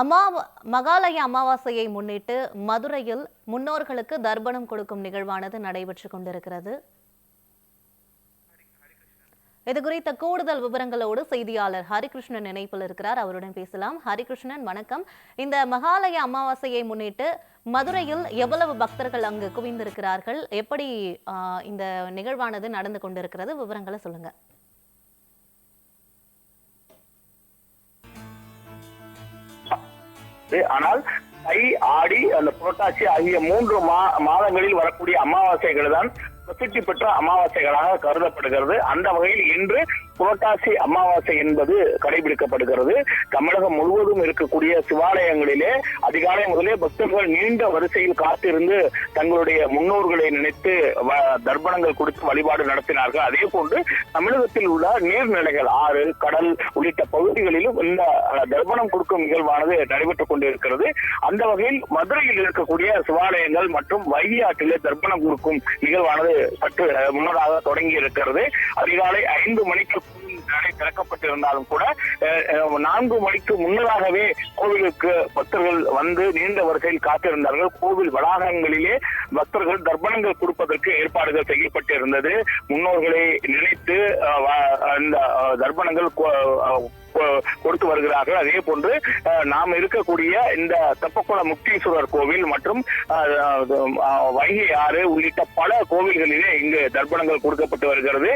அம்மா மகாலய அமாவாசையை முன்னிட்டு மதுரையில் முன்னோர்களுக்கு தர்ப்பணம் கொடுக்கும் நிகழ்வானது நடைபெற்று கொண்டிருக்கிறது. இது குறித்த கூடுதல் விவரங்களோடு செய்தியாளர் ஹரிகிருஷ்ணன் இணைப்பில் இருக்கிறார். அவருடன் பேசலாம். ஹரிகிருஷ்ணன் வணக்கம். இந்த மகாலய அமாவாசையை முன்னிட்டு மதுரையில் எவ்வளவு பக்தர்கள் அங்கு குவிந்திருக்கிறார்கள்? எப்படி இந்த நிகழ்வானது நடந்து கொண்டிருக்கிறது? விவரங்களை சொல்லுங்க. ஆனால் தை ஆடி அந்த புரட்டாசி ஆகிய மூன்று மா மாதங்களில் வரக்கூடிய அமாவாசைகள் தான் பிரசித்தி பெற்ற அமாவாசைகளாக கருதப்படுகிறது. அந்த வகையில் இன்று புரட்டாசி அமாவாசை என்பது கடைபிடிக்கப்படுகிறது. தமிழகம் முழுவதும் இருக்கக்கூடிய சிவாலயங்களிலே அதிகாலை முதலே பக்தர்கள் நீண்ட வரிசையில் காத்திருந்து தங்களுடைய முன்னோர்களை நினைத்து வ- தர்ப்பணங்கள் கொடுத்து வழிபாடு நடத்தினார்கள். அதே போன்று தமிழகத்தில் உள்ள நீர்நிலைகள் ஆறு கடல் உள்ளிட்ட பகுதிகளிலும் இந்த தர்ப்பணம் கொடுக்கும் நிகழ்வானது நடைபெற்றுக் கொண்டிருக்கிறது. அந்த வகையில் மதுரையில் இருக்கக்கூடிய சிவாலயங்கள் மற்றும் வைகை ஆற்றிலே தர்ப்பணம் கொடுக்கும் நிகழ்வானது சற்று முன்னதாக தொடங்கி இருக்கிறது. அதிகாலை ஐந்து மணிக்கு நடை திறக்கப்பட்டிருந்தாலும் கூட நான்கு மணிக்கு முன்னதாகவே கோவிலுக்கு பக்தர்கள் வந்து நீண்ட வரிசையில் காத்திருந்தார்கள். கோவில் வளாகங்களிலே பக்தர்கள் தர்ப்பணங்கள் கொடுப்பதற்கு ஏற்பாடுகள் செய்யப்பட்டிருந்தது. முன்னோர்களை நினைத்து இந்த தர்ப்பணங்கள் கொடுத்து வருகிறார்கள். அதே போன்று நாம் இருக்கக்கூடிய இந்த தெப்பக்குளம் முக்தீஸ்வரர் கோவில் மற்றும் வைகை ஆறு உள்ளிட்ட பல கோவில்களிலே இங்கு தர்ப்பணங்கள் கொடுக்கப்பட்டு வருகிறது.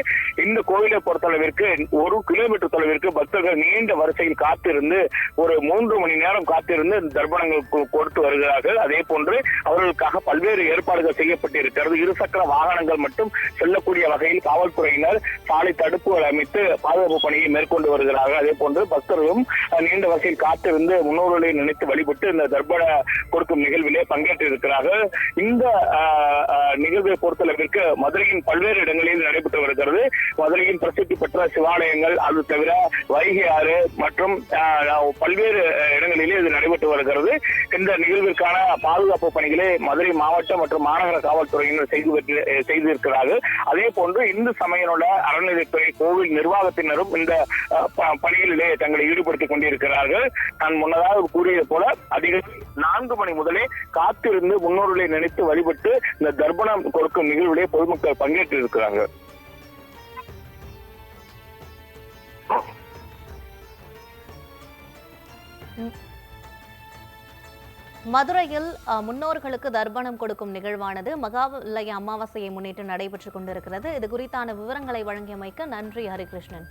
இந்த கோவிலை பொறுத்தளவிற்கு ஒரு கிலோமீட்டர் தொலைவிற்கு பக்தர்கள் நீண்ட வரிசையில் காத்திருந்து ஒரு மூன்று மணி நேரம் காத்திருந்து தர்ப்பணங்கள் கொடுத்து வருகிறார்கள். அதே போன்று அவர்களுக்காக பல்வேறு ஏற்பாடுகள் செய்யப்பட்டிருக்கிறது. இருசக்கர வாகனங்கள் மட்டும் செல்லக்கூடிய வகையில் காவல்துறையினர் சாலை தடுப்புகள் அமைத்து பாதுகாப்பு பணியை மேற்கொண்டு வருகிறார்கள். அதே போன்று பக்தர்களும் நீண்ட வகையில் காத்திருந்து முன்னோர்களை நினைத்து வழிபட்டு இந்த தர்பட கொடுக்கும் நிகழ்விலே பங்கேற்று இருக்கிறார்கள் இந்த நிகழ்வை பொறுத்தளவிற்கு மதுரையின் பல்வேறு இடங்களில் நடைபெற்று வருகிறது. மதுரையின் பிரசித்தி பெற்ற சிவாலயங்கள் அது தவிர வைகை ஆறு மற்றும் பல்வேறு இடங்களிலே இது நடைபெற்று வருகிறது. இந்த நிகழ்விற்கான பாதுகாப்பு பணிகளை மதுரை மாவட்ட மற்றும் மாநகர காவல்துறையினர் செய்து செய்திருக்கிறார்கள். அதே போன்று இந்து சமயனோட அறநிலைத்துறை கோவில் நிர்வாகத்தினரும் இந்த பணிகளிலே தங்களை ஈடுபடுத்திக் கொண்டிருக்கிறார்கள். நான் முன்னதாக கூறியது போல அதிக நான்கு மணி முதலே காத்திருந்து முன்னோர்களை நினைத்து வழிபட்டு இந்த தர்ப்பணம் கொடுக்கும் நிகழ்விலே பொதுமக்கள் பங்கேற்று இருக்கிறாங்க மதுரையில் முன்னோர்களுக்கு தர்ப்பணம் கொடுக்கும் நிகழ்வானது மகாலய அமாவாசையை முன்னிட்டு நடைபெற்று கொண்டிருக்கிறது. இது குறித்தான விவரங்களை வழங்கியமைக்க நன்றி ஹரிகிருஷ்ணன்.